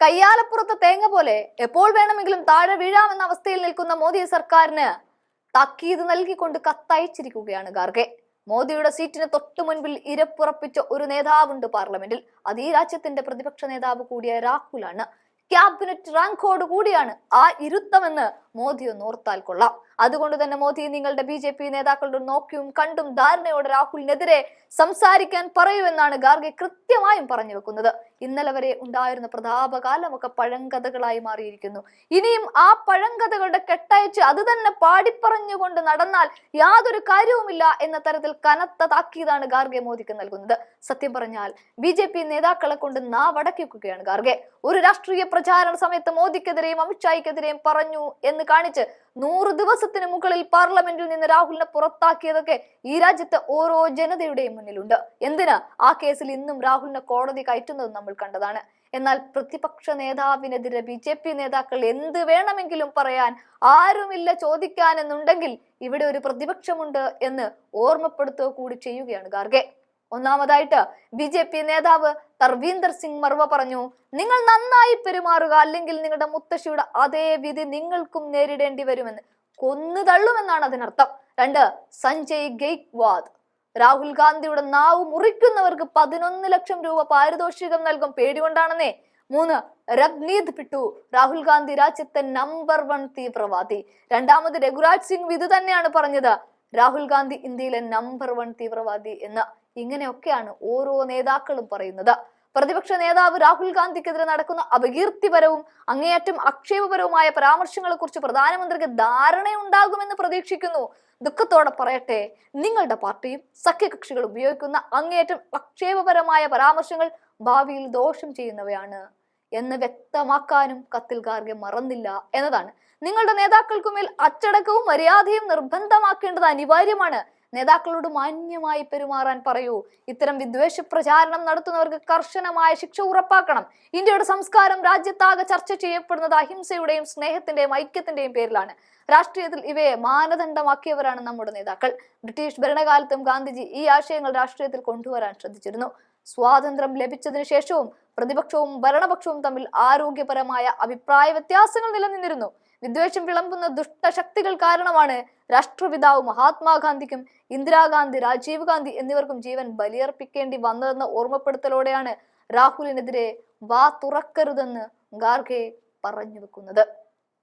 കയ്യാലപ്പുറത്തെ തേങ്ങ പോലെ എപ്പോൾ വേണമെങ്കിലും താഴെ വീഴാമെന്ന അവസ്ഥയിൽ നിൽക്കുന്ന മോദി സർക്കാരിന് താക്കീത് നൽകിക്കൊണ്ട് കത്തയച്ചിരിക്കുകയാണ് ഖാർഗെ. മോദിയുടെ സീറ്റിന് തൊട്ടു മുൻപിൽ ഇരപ്പുറപ്പിച്ച ഒരു നേതാവുണ്ട് പാർലമെന്റിൽ. അത് ഈ രാജ്യത്തിന്റെ പ്രതിപക്ഷ നേതാവ് കൂടിയ രാഹുലാണ്. ക്യാബിനറ്റ് റാങ്കോട് കൂടിയാണ് ആ ഇരുത്തമെന്ന് മോദി ഒന്ന് ഓർത്താൽ കൊള്ളാം. അതുകൊണ്ട് തന്നെ മോദി നിങ്ങളുടെ ബി ജെ പി നേതാക്കളുടെ നോക്കിയും കണ്ടും ധാരണയോടെ രാഹുലിനെതിരെ സംസാരിക്കാൻ പറയൂ ഗാർഗെ കൃത്യമായും പറഞ്ഞു വെക്കുന്നത്. ഇന്നലെ വരെ ഉണ്ടായിരുന്ന പ്രതാപകാലമൊക്കെ പഴങ്കഥകളായി മാറിയിരിക്കുന്നു. ഇനിയും ആ പഴങ്കഥകളുടെ കെട്ടയച്ച് അത് തന്നെ പാടിപ്പറഞ്ഞുകൊണ്ട് നടന്നാൽ യാതൊരു കാര്യവുമില്ല എന്ന തരത്തിൽ കനത്ത താക്കീതാണ് ഗാർഗെ മോദിക്ക് നൽകുന്നത്. സത്യം പറഞ്ഞാൽ ബി ജെ പി നേതാക്കളെ കൊണ്ട് നാവടക്കിക്കുകയാണ് ഗാർഗെ. ഒരു രാഷ്ട്രീയ പ്രചാരണ സമയത്ത് മോദിക്കെതിരെയും അമിത്ഷായ്ക്കെതിരെയും പറഞ്ഞു എന്ന് കാണിച്ച് നൂറ് ദിവസത്തിന് മുകളിൽ പാർലമെന്റിൽ നിന്ന് രാഹുലിനെ പുറത്താക്കിയതൊക്കെ ഈ രാജ്യത്തെ ഓരോ ജനതയുടെയും മുന്നിലുണ്ട്. എന്തിന് ആ കേസിൽ ഇന്നും രാഹുലിനെ കോടതി കയറ്റുന്നത് നമ്മൾ കണ്ടതാണ്? എന്നാൽ പ്രതിപക്ഷ നേതാവിനെതിരെ ബി ജെ പി നേതാക്കൾ എന്ത് വേണമെങ്കിലും പറയാൻ ആരുമില്ല ചോദിക്കാനെന്നുണ്ടെങ്കിൽ ഇവിടെ ഒരു പ്രതിപക്ഷമുണ്ട് എന്ന് ഓർമ്മപ്പെടുത്തുക കൂടി ചെയ്യുകയാണ് ഖാർഗെ ഒന്നാമതായിട്ട് ബി ജെ പി നേതാവ് തർവീന്ദർ സിംഗ് മർവ പറഞ്ഞു നിങ്ങൾ നന്നായി പെരുമാറുക അല്ലെങ്കിൽ നിങ്ങളുടെ മുത്തശ്ശിയുടെ അതേ വിധി നിങ്ങൾക്കും നേരിടേണ്ടി വരുമെന്ന് കൊന്നു തള്ളുമെന്നാണ് അതിനർത്ഥം. രണ്ട് സഞ്ജയ് ഗെയ്ക്വാദ്. രാഹുൽ ഗാന്ധിയുടെ നാവ് മുറിക്കുന്നവർക്ക് പതിനൊന്ന് ലക്ഷം രൂപ പാരിതോഷികം നൽകും പേടികൊണ്ടാണെന്നേ. മൂന്ന് രഗ്നീത് പിട്ടു. രാഹുൽ ഗാന്ധി രാജ്യത്തെ നമ്പർ വൺ തീവ്രവാദി. രണ്ടാമത് രഘുരാജ് സിംഗ് വിധു തന്നെയാണ് പറഞ്ഞത്. രാഹുൽ ഗാന്ധി ഇന്ത്യയിലെ നമ്പർ വൺ തീവ്രവാദി എന്ന്. ഇങ്ങനെയൊക്കെയാണ് ഓരോ നേതാക്കളും പറയുന്നത്. പ്രതിപക്ഷ നേതാവ് രാഹുൽ ഗാന്ധിക്കെതിരെ നടക്കുന്ന അപകീർത്തിപരവും അങ്ങേയറ്റം ആക്ഷേപപരവുമായ പരാമർശങ്ങളെ കുറിച്ച് പ്രധാനമന്ത്രിക്ക് ധാരണയുണ്ടാകുമെന്ന് പ്രതീക്ഷിക്കുന്നു. ദുഃഖത്തോടെ പറയട്ടെ നിങ്ങളുടെ പാർട്ടിയും സഖ്യകക്ഷികൾ ഉപയോഗിക്കുന്ന അങ്ങേയറ്റം ആക്ഷേപപരമായ പരാമർശങ്ങൾ ഭാവിയിൽ ദോഷം ചെയ്യുന്നവയാണ് എന്ന് വ്യക്തമാക്കാനും കത്തിൽ ഗാർഗെ മറന്നില്ല എന്നതാണ്. നിങ്ങളുടെ നേതാക്കൾക്കുമേൽ അച്ചടക്കവും മര്യാദയും നിർബന്ധമാക്കേണ്ടത് അനിവാര്യമാണ്. നേതാക്കളോട് മാന്യമായി പെരുമാറാൻ പറയൂ. ഇത്തരം വിദ്വേഷ പ്രചാരണം നടത്തുന്നവർക്ക് കർശനമായ ശിക്ഷ ഉറപ്പാക്കണം. ഇന്ത്യയുടെ സംസ്കാരം രാജ്യത്താകെ ചർച്ച ചെയ്യപ്പെടുന്നത് അഹിംസയുടെയും സ്നേഹത്തിന്റെയും ഐക്യത്തിന്റെയും പേരിലാണ്. രാഷ്ട്രീയത്തിൽ ഇവയെ മാനദണ്ഡമാക്കിയവരാണ് നമ്മുടെ നേതാക്കൾ. ബ്രിട്ടീഷ് ഭരണകാലത്തും ഗാന്ധിജി ഈ ആശയങ്ങൾ രാഷ്ട്രീയത്തിൽ കൊണ്ടുവരാൻ ശ്രദ്ധിച്ചിരുന്നു. സ്വാതന്ത്ര്യം ലഭിച്ചതിനു ശേഷവും പ്രതിപക്ഷവും ഭരണപക്ഷവും തമ്മിൽ ആരോഗ്യപരമായ അഭിപ്രായ വ്യത്യാസങ്ങൾ നിലനിന്നിരുന്നു. വിദ്വേഷം വിളമ്പുന്ന ദുഷ്ടശക്തികൾ കാരണമാണ് രാഷ്ട്രപിതാവ് മഹാത്മാഗാന്ധിക്കും ഇന്ദിരാഗാന്ധി രാജീവ് ഗാന്ധി എന്നിവർക്കും ജീവൻ ബലിയർപ്പിക്കേണ്ടി വന്നതെന്ന ഓർമ്മപ്പെടുത്തലോടെയാണ് രാഹുലിനെതിരെ വാ തുറക്കരുതെന്ന് ഗാർഖെ പറഞ്ഞു വെക്കുന്നത്.